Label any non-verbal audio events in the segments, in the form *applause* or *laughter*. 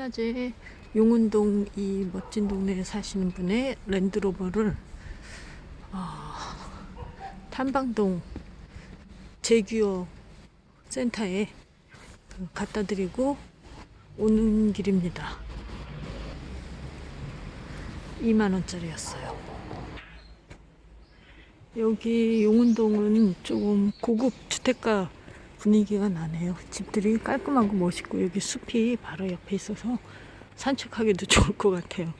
현재 용운동 이 멋진 동네에 사시는 분의 랜드로버를 아, 탐방동 제규어 센터에 그 갖다 드리고 오는 길입니다. 2만원짜리였어요. 여기 용운동은 조금 고급 주택가 분위기가 나네요. 집들이 깔끔하고 멋있고 여기 숲이 바로 옆에 있어서 산책하기도 *laughs* 좋을 것 같아요.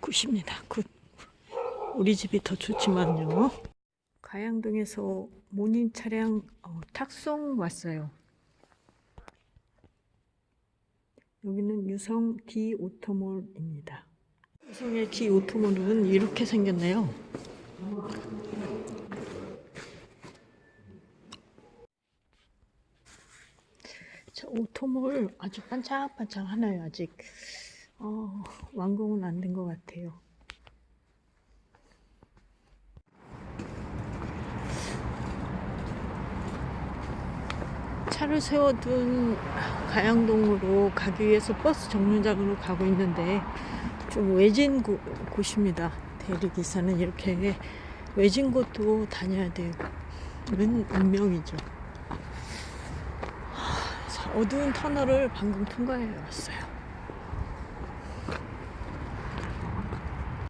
굿입니다. 굿. 우리 집이 더 좋지만요. 가양동에서 모닝 차량 어, 탁송 왔어요. 여기는 유성 D 오토몰입니다. 유성의 D 오토몰은 이렇게 생겼네요. 오토몰 아주 반짝반짝 하나요, 아직. 어, 완공은 안 된 것 같아요. 차를 세워둔 가양동으로 가기 위해서 버스 정류장으로 가고 있는데 좀 외진 곳, 곳입니다. 대리기사는 이렇게 외진 곳도 다녀야. 은 운명이죠. 자, 어두운 터널을 방금 통과해 왔어요.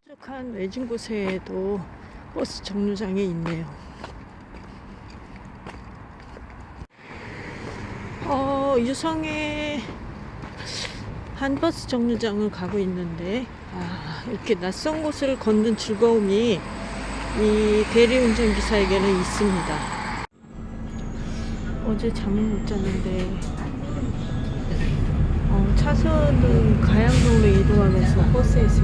뾰족한 외진 곳에도 버스 정류장이 있네요. 어, 유성의 한 버스 정류장을 가고 있는데, 아, 이렇게 낯선 곳을 걷는 즐거움이 이 대리운전 기사에게는 있습니다. 어제 잠을 못 잤는데, 어, 차선은 가양동으로 이동하면서 버스에서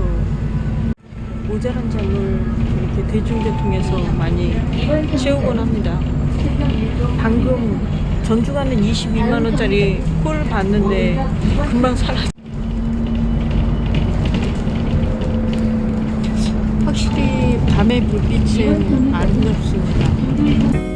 모자란 잠을 이렇게 대중교통에서 많이 채우곤 합니다. 방금 전주 가는 22만원짜리 콜 봤는데 금방 사라져. 확실히 밤의 불빛은 아름답습니다.